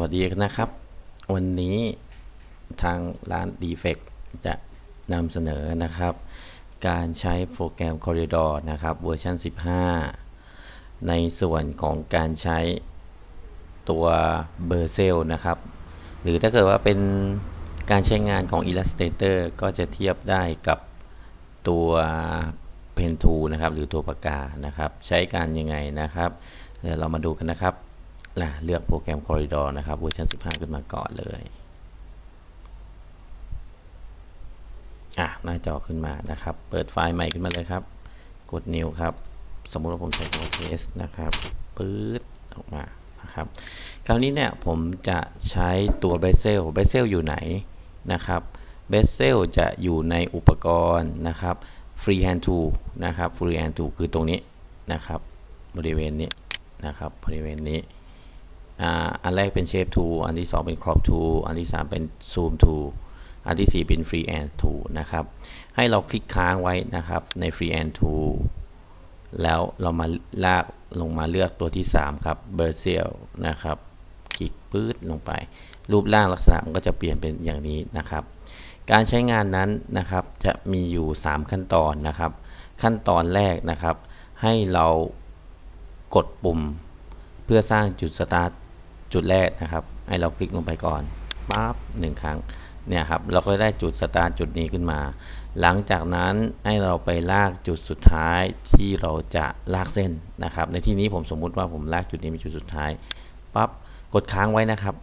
วัสดีนะครับ วันนี้ทางร้าน Defect จะนำเสนอนะครับ การใช้โปรแกรม Corridor นะครับเวอร์ชัน 15 ในส่วนของการใช้ตัว b e r c e l นะครับ หรือถ้าเกิดว่าเป็นการใช้งานของ Illustrator ก็จะเทียบได้กับตัว Pen Tool นะครับ หรือตัวปากกานะครับ ใช้การยังไงนะครับ เดี๋ยวเรามาดูกันนะครับ นะเลือกโปรแกรม Corridor นะครับเวอร์ชัน15 ขึ้นมาก่อนเลยอะหน้าจอขึ้นมานะครับ เปิดไฟล์ใหม่ขึ้นมาเลยครับ กด New ครับ สมมุติว่าผมใช้ Ctrl S นะครับปื๊ดออกมานะครับ คราวนี้เนี่ยผมจะใช้ตัว Bezel Bezel อยู่ไหนนะครับ Bezel จะอยู่ในอุปกรณ์นะครับ Freehand Tool นะครับ Freehand Tool คือตรงนี้นะครับ บริเวณนี้นะครับ บริเวณนี้ อันแรกเป็น Shape Tool อันที่ 2 เป็น Crop Tool อันที่ 3 เป็น Zoom Tool อันที่ 4 เป็น Freehand Tool นะครับ ให้เราคลิกค้างไว้นะครับใน Freehand Tool แล้วเรามาลากลงมาเลือกตัวที่ 3 ครับ Bezier นะครับคลิกปื๊ดลงไป รูปร่างลักษณะมันก็จะเปลี่ยนเป็นอย่างนี้นะครับ การใช้งานนั้นนะครับจะมีอยู่ 3 ขั้นตอนนะครับ ขั้นตอนแรกนะครับ ให้เรากดปุ่มเพื่อสร้างจุดสตาร์ท จุดแรกนะครับ ให้เราคลิกลงไปก่อนปั๊บหนึ่งครั้งเนี่ยครับเราก็ได้จุดสตาร์จุดนี้ขึ้นมา หลังจากนั้นให้เราไปลากจุดสุดท้ายที่เราจะลากเส้นนะครับ ในที่นี้ผมสมมุติว่าผมลากจุดนี้เป็นจุดสุดท้ายปั๊บกดค้างไว้นะครับ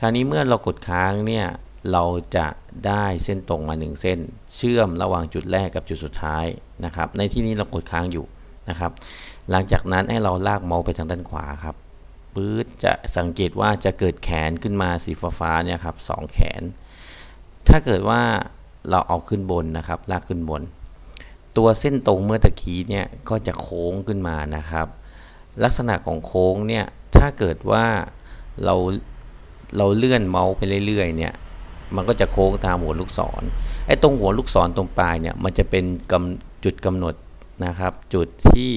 คราวนี้เมื่อเรากดค้างเนี่ยเราจะได้เส้นตรงมา 1 เส้น เชื่อมระหว่างจุดแรกกับจุดสุดท้ายนะครับ ในที่นี้เรากดค้างอยู่นะครับ หลังจากนั้นให้เราลากเมาส์ไปทางด้านขวาครับ ปื๊ดจะสังเกตว่าจะเกิดแขนขึ้นมาสีฟ้าๆเนี่ยครับสองแขน ถ้าเกิดว่าเราเอาขึ้นบนนะครับ ลากขึ้นบน ตัวเส้นตรงเมื่อตะกี้เนี่ยก็จะโค้งขึ้นมานะครับ ลักษณะของโค้งเนี่ยถ้าเกิดว่าเราเราเลื่อนเมาส์ไปเรื่อยๆเนี่ยมันก็จะโค้งตามหัวลูกศรไอ้ตรงหัวลูกศรตรงปลายเนี่ยมันจะเป็นกำจุดกำหนดนะครับ จุดที่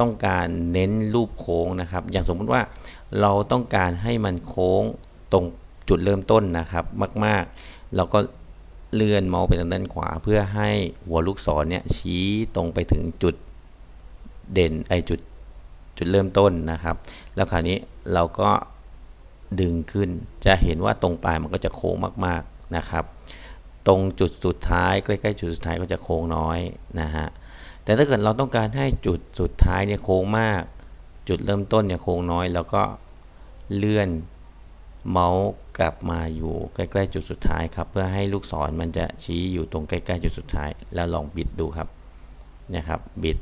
ต้องการเน้นรูปโค้งนะครับ อย่างสมมุติว่าเราต้องการให้มันโค้งตรงจุดเริ่มต้นนะครับมาก ๆ เราก็เลื่อนเมาส์ไปทางด้านขวา เพื่อให้หัวลูกศรเนี่ยชี้ตรงไปถึงจุดเด่นไอจุดจุดเริ่มต้นนะครับ แล้วคราวนี้เราก็ดึงขึ้นจะเห็นว่าตรงปลายมันก็จะโค้งมาก ๆนะครับ ตรงจุดสุดท้ายใกล้ๆจุดสุดท้ายก็จะโค้งน้อยนะฮะ แต่ถ้าเกิดเราต้องการให้จุดสุดท้ายเนี่ยโค้งมาก จุดเริ่มต้นเนี่ยโค้งน้อยแล้วก็เลื่อนเมาส์กลับมาอยู่ใกล้ๆจุดสุดท้ายครับ เพื่อให้ลูกศรมันจะชี้อยู่ตรงใกล้ๆจุดสุดท้าย แล้วลองบิดดูครับนะครับบิด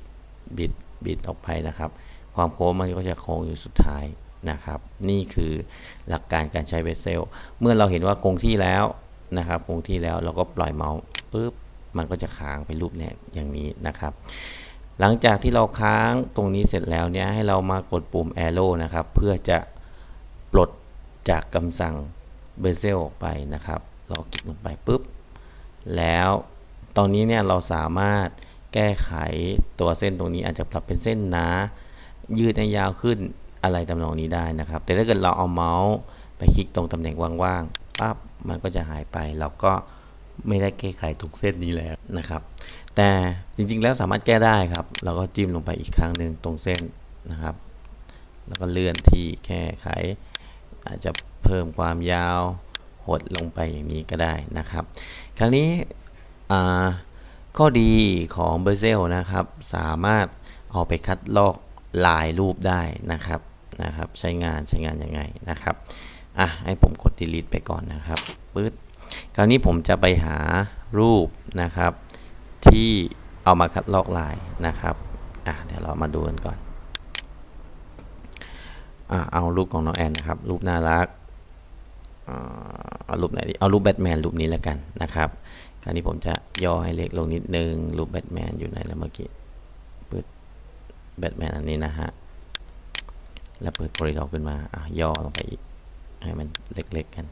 บิดบิดออกไปนะครับ ความโค้งมันก็จะโค้งอยู่สุดท้ายนะครับ นี่คือหลักการการใช้เวสเซล เมื่อเราเห็นว่าคงที่แล้วนะครับ คงที่แล้วเราก็ปล่อยเมาส์ปุ๊บ มันก็จะค้างเป็นรูปเนี่ยอย่างนี้นะครับ หลังจากที่เราค้างตรงนี้เสร็จแล้วเนี่ยให้เรามากดปุ่ม arrow นะครับ เพื่อจะปลดจากคำสั่ง bezel ออกไปนะครับเราคลิกลงไปปุ๊บ แล้วตอนนี้เนี่ยเราสามารถแก้ไขตัวเส้นตรงนี้อาจจะปรับเป็นเส้นหนายืดให้ยาวขึ้นอะไรตำนองนี้ได้นะครับ แต่ถ้าเกิดเราเอาเมาส์ไปคลิกตรงตำแหน่งว่างๆปั๊บมันก็จะหายไป เราก็ ไม่ได้แก้ไขทุกเส้นนี้แล้วนะครับ แต่จริงๆแล้วสามารถแก้ได้ครับ เราก็จิ้มลงไปอีกครั้งหนึ่งตรงเส้นนะครับ แล้วก็เลื่อนที่แก้ไข อาจจะเพิ่มความยาวหดลงไปอย่างนี้ก็ได้นะครับ ครั้งนี้ข้อดีของเบอร์เซลนะครับ สามารถเอาไปคัดลอกลายรูปได้นะครับนะครับ ใช้งานใช้งานยังไงนะครับอะให้ผมกด delete ไปก่อนนะครับปึ๊ด คราวนี้ผมจะไปหารูปนะครับ ที่เอามาคัดลอกลายนะครับอะเดี๋ยวเรามาดูกันก่อนอะเอารูปของน้องแอนนะครับ รูปน่ารักเอารูปไหนดีเอารูปแบทแมนรูปนี้แล้วกันนะครับคราวนี้ผมจะย่อให้เล็กลงนิดนึง รูปแบทแมนอยู่ไหนแล้วเมื่อกี้เปิดแบทแมนอันนี้นะฮะแล้วเปิดโปรดิดอขึ้นมาอะย่อลงไปอีกให้มันเล็กๆกัน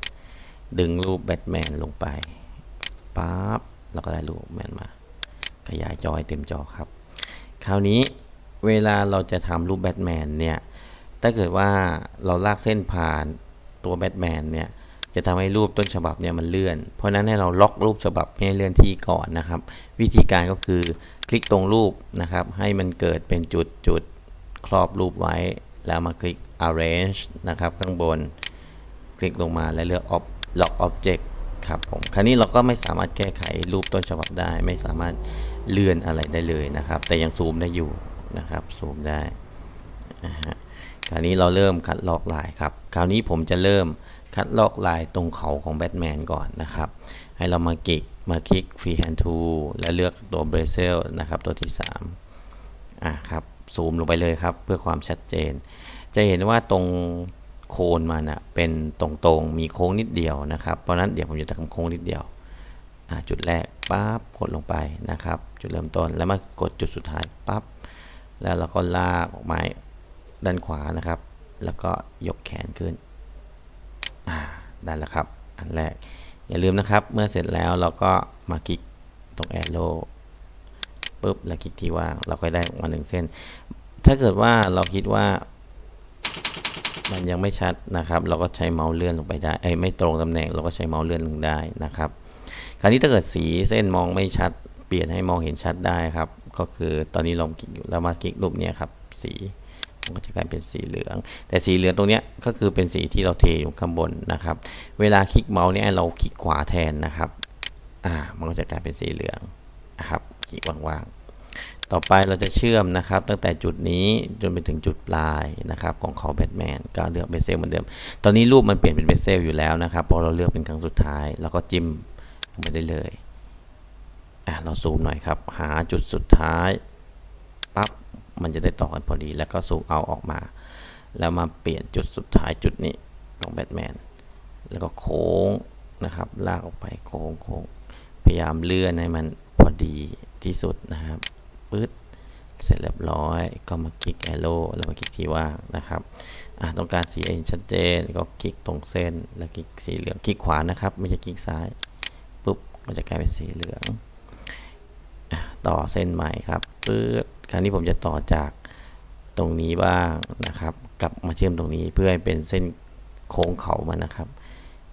ดึงรูปแบทแมนลงไปปั๊บเราก็ได้รูปแมนมา ขยายจอให้เต็มจอครับ คราวนี้เวลาเราจะทำรูปแบทแมนเนี่ย ถ้าเกิดว่าเราลากเส้นผ่านตัวแบทแมนเนี่ย จะทำให้รูปต้นฉบับเนี่ยมันเลื่อน เพราะฉะนั้นให้เราล็อกรูปฉบับให้เลื่อนที่ก่อนนะครับ วิธีการก็คือคลิกตรงรูปนะครับ ให้มันเกิดเป็นจุดจุดครอบรูปไว้ แล้วมาคลิก arrange นะครับ ข้างบน คลิกลงมาแล้วเลือก lock object ครับผมคราวนี้เราก็ไม่สามารถแก้ไขรูปต้นฉบับได้ ไม่สามารถเลื่อนอะไรได้เลยนะครับ แต่ยังซูมได้อยู่นะครับซูมได้นะฮะคราวนี้เราเริ่มคัดลอกลายครับ คราวนี้ผมจะเริ่มคัดลอกลายตรงเขาของแบทแมนก่อนนะครับ ให้เรามาคลิกมาคลิก freehand tool และเลือกตัว bezel นะครับตัวที่3อะครับซูมลงไปเลยครับ เพื่อความชัดเจน จะเห็นว่าตรง โคนมันอะเป็นตรงๆ มีโค้งนิดเดียวนะครับ เพราะนั้นเดี๋ยวผมจะทำโค้งนิดเดียว จุดแรกปั๊บกดลงไปนะครับ จุดเริ่มต้นแล้วมากดจุดสุดท้ายปั๊บแล้วเราก็ลากออกมาด้านขวานะครับ แล้วก็ยกแขนขึ้นได้แล้วครับ อันแรก อย่าลืมนะครับ เมื่อเสร็จแล้วเราก็มาคลิกตรงแอโร่ปุ๊บแล้วคลิกที่ว่างเราก็ได้มาหนึ่งเส้น ถ้าเกิดว่าเราคิดว่า มันยังไม่ชัดนะครับ เราก็ใช้เมาส์เลื่อนลงไปได้ไอ้ไม่ตรงตำแหน่งเราก็ใช้เมาส์เลื่อนลงได้นะครับ คราวนี้ถ้าเกิดสีเส้นมองไม่ชัด เปลี่ยนให้มองเห็นชัดได้ครับ ก็คือตอนนี้ลองคลิกอยู่แล้วมาคลิกรูปนี้ครับ สีมันก็จะกลายเป็นสีเหลือง แต่สีเหลืองตรงนี้ก็คือเป็นสีที่เราเทอยู่ข้างบนนะครับ เวลาคลิกเมาส์เนี่ยเราคลิกขวาแทนนะครับ อ่า มันก็จะกลายเป็นสีเหลืองนะครับคลิกว่างๆ ต่อไปเราจะเชื่อมนะครับ ตั้งแต่จุดนี้จนไปถึงจุดปลายนะครับของเขาแบทแมนก็เลือกเบสเซลเหมือนเดิม ตอนนี้รูปมันเปลี่ยนเป็นเบสเซลอยู่แล้วนะครับพอเราเลือกเป็นครั้งสุดท้ายเราก็จิ้มลงไปได้เลยอะเราซูมหน่อยครับ หาจุดสุดท้ายปั๊บมันจะได้ต่อกันพอดี แล้วก็ซูมเอาออกมา แล้วมาเปลี่ยนจุดสุดท้ายจุดนี้ของแบทแมนแล้วก็โค้งนะครับลากออกไปโค้งโค้งพยายามเลื่อนให้มันพอดีที่สุดนะครับ ปึ๊ดเสร็จเรียบร้อย ก็มาคลิกแอโร่แล้วมาคลิกที่ว่างนะครับต้องการสีเองชัดเจนก็คลิกตรงเส้น แล้วคลิกสีเหลืองคลิกขวานะครับ ไม่ใช่คลิกซ้ายปุ๊บก็จะกลายเป็นสีเหลือง ต่อเส้นใหม่ครับปึ๊บคราวนี้ผมจะต่อจากตรงนี้บ้างนะครับ กลับมาเชื่อมตรงนี้เพื่อให้เป็นเส้นโค้งเขามันนะครับ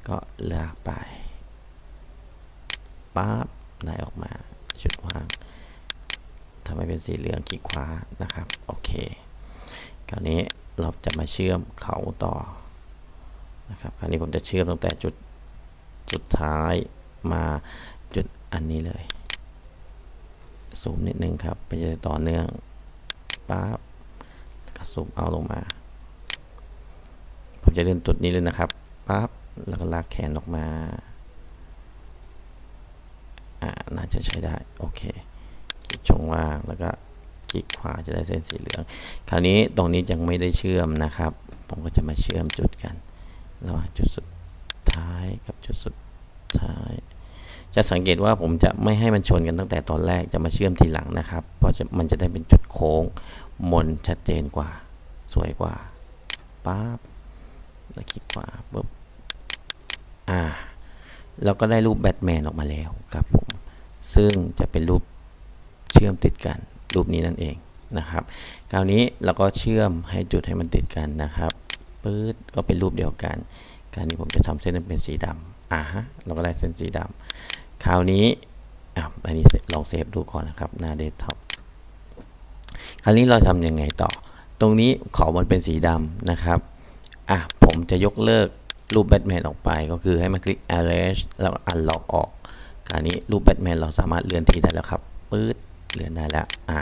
ก็เลือกไปปั๊บได้ออกมาชุดว่าง ทำให้เป็นสีเหลืองคลิกขวานะครับโอเคคราวนี้เราจะมาเชื่อมเขาต่อนะครับคราวนี้ผมจะเชื่อมตั้งแต่จุดสุดท้ายมาจุดอันนี้เลยซูมนิดนึงครับไปจะต่อเนื่องปั๊บก็ซูมเอาลงมา ผมจะเลื่อนจุดนี้เลยนะครับปั๊บแล้วก็ลากแขนออกมาอ่าน่าจะใช้ได้ โอเค ช่องว่างแล้วก็คลิกขวาจะได้เส้นสีเหลือง คราวนี้ตรงนี้ยังไม่ได้เชื่อมนะครับ ผมก็จะมาเชื่อมจุดกันระหว่างจุดสุดท้ายกับจุดสุดท้าย จะสังเกตว่าผมจะไม่ให้มันชนกันตั้งแต่ตอนแรกจะมาเชื่อมทีหลังนะครับ เพราะมันจะได้เป็นจุดโค้งมนชัดเจนกว่า สวยกว่าปั๊บแล้วคลิกขวาปุ๊บอ่าเราก็ได้รูปแบทแมนออกมาแล้วครับผม ซึ่งจะเป็นรูป เชื่อมติดกัน รูปนี้นั่นเองนะครับ คราวนี้เราก็เชื่อมให้จุดให้มันติดกันนะครับปื๊ดก็เป็นรูปเดียวกัน การนี้ผมจะทำเส้นนั้นเป็นสีดำอ่าฮะเราก็ได้เส้นสีดำคราวนี้อะอันนี้ลองเซฟดูก่อนนะครับหน้าเดสก์ท็อปคราวนี้เราทำยังไงต่อ ตรงนี้ขอมันเป็นสีดำนะครับอะผมจะยกเลิกรูปแบทแมนออกไปก็คือให้มาคลิก arrange แล้วอันล็อกออกคราวนี้รูปแบทแมนเราสามารถเลื่อนทีได้แล้วครับปื๊ด เลื่อนได้แล้วอะ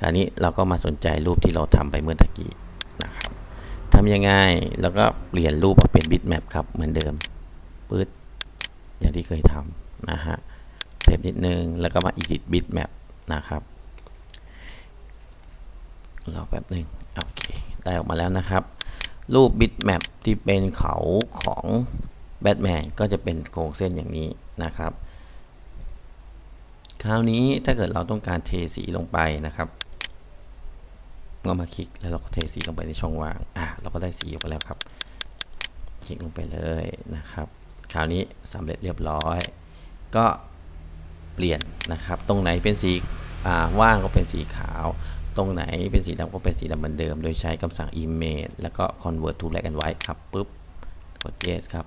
คราวนี้เราก็มาสนใจรูปที่เราทำไปเมื่อตะกี้นะครับทำยังไงแล้วก็เปลี่ยนรูปมาเป็นบิตแมปครับเหมือนเดิมปื๊ดอย่างที่เคยทำนะฮะเซฟนิดนึง แล้วก็มา edit bitmap นะครับรอแป๊บหนึ่งโอเค ได้ออกมาแล้วนะครับ รูป bitmap ที่เป็นเขาของแบทแมนก็จะเป็นโครงเส้นอย่างนี้นะครับ คราวนี้ถ้าเกิดเราต้องการเทสีลงไปนะครับก็มาคลิกแล้วเราก็เทสีลงไปในช่องว่างอะเราก็ได้สีออกมาแล้วครับ คลิกลงไปเลยนะครับ คราวนี้สำเร็จเรียบร้อย ก็เปลี่ยนนะครับ ตรงไหนเป็นสีว่างก็เป็นสีขาวตตรงไหนเป็นสีดำก็เป็นสีดำเหมือนเดิม โดยใช้คำสั่ง image แล้วก็ convert to black and white ครับปุ๊บกด yes ครับ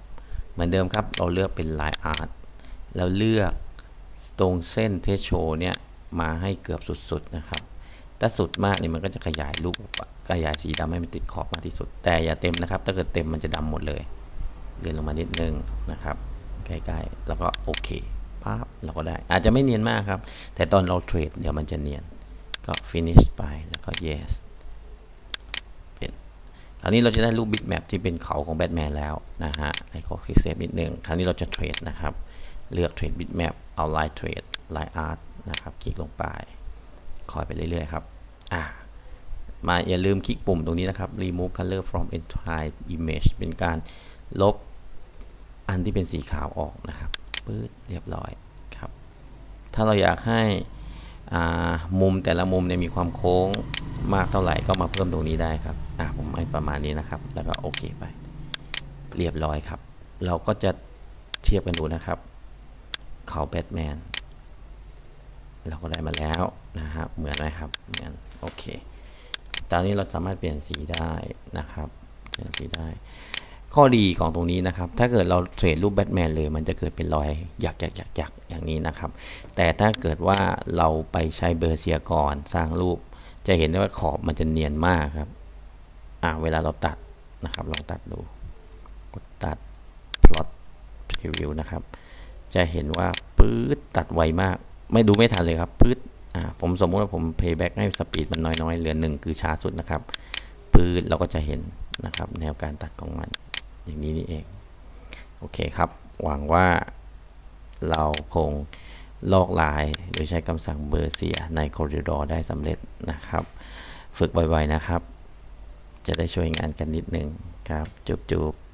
เหมือนเดิมครับ เราเลือกเป็น line art แล้วเลือก ตรงเส้น threshold เนี่ยมาให้เกือบสุดๆนะครับถ้าสุดมากนี่มันก็จะขยายรูปขยายสีดำให้มันติดขอบมากที่สุด แต่อย่าเต็มนะครับ ถ้าเกิดเต็มมันจะดำหมดเลยเลื่อนลงมานิดนึงนะครับใกล้ๆแล้วก็โอเคปั๊บเราก็ได้อาจจะไม่เนียนมากครับ แต่ตอนเราเทรดเดี๋ยวมันจะเนียนก็ finish ไปแล้วก็ yes เป็นคราวนี้เราจะได้รูปบิ๊กแมปที่เป็นเขาของแบทแมนแล้วนะฮะไอโคคลิกเซฟนิดนึงคราวนี้เราจะเทรดนะครับ เลือกเทรดบิ๊กแมปเอาไลน์เทรดไลน์อาร์ตนะครับ คลิกลงไป คอยไปเรื่อยๆครับ อ่า มาอย่าลืมคลิกปุ่มตรงนี้นะครับ remove color from entire image เป็นการลบอันที่เป็นสีขาวออกนะครับปื๊ดเรียบร้อยครับ ถ้าเราอยากให้มุมแต่ละมุมเนี่ยมีความโค้งมากเท่าไหร่ก็มาเพิ่มตรงนี้ได้ครับ อ่าผมให้ประมาณนี้นะครับ แล้วก็โอเคไป เรียบร้อยครับ เราก็จะเทียบกันดูนะครับ เขาแบทแมนเราก็ได้มาแล้วนะครับเหมือนไหมครับเหมือนโอเคตอนนี้เราสามารถเปลี่ยนสีได้นะครับเปลี่ยนสีได้ ข้อดีของตรงนี้นะครับ ถ้าเกิดเราเทรดรูปแบทแมนเลย มันจะเกิดเป็นรอยหยักหยักหยักหยักอย่างนี้นะครับ แต่ถ้าเกิดว่าเราไปใช้เบอร์เซียก่อนสร้างรูป จะเห็นได้ว่าขอบมันจะเนียนมากครับอ่าเวลาเราตัดนะครับลองตัดดูกดตัด plot preview นะครับ จะเห็นว่าปื๊ดตัดไวมาก ไม่ดูไม่ทันเลยครับปื๊ดอ่าผมสมมุติว่าผม playback ให้สปีดมันน้อยๆ เหลือหนึ่งคือช้าสุดนะครับปื๊ดเราก็จะเห็นนะครับ แนวการตัดของมัน อย่างนี้นี่เอง โอเคครับ หวังว่าเราคงลอกลายโดยใช้คำสั่งเบอร์เสียใน Corridor ได้สำเร็จนะครับ ฝึกบ่อยๆนะครับ จะได้ช่วยงานกันนิดนึงครับจุบๆ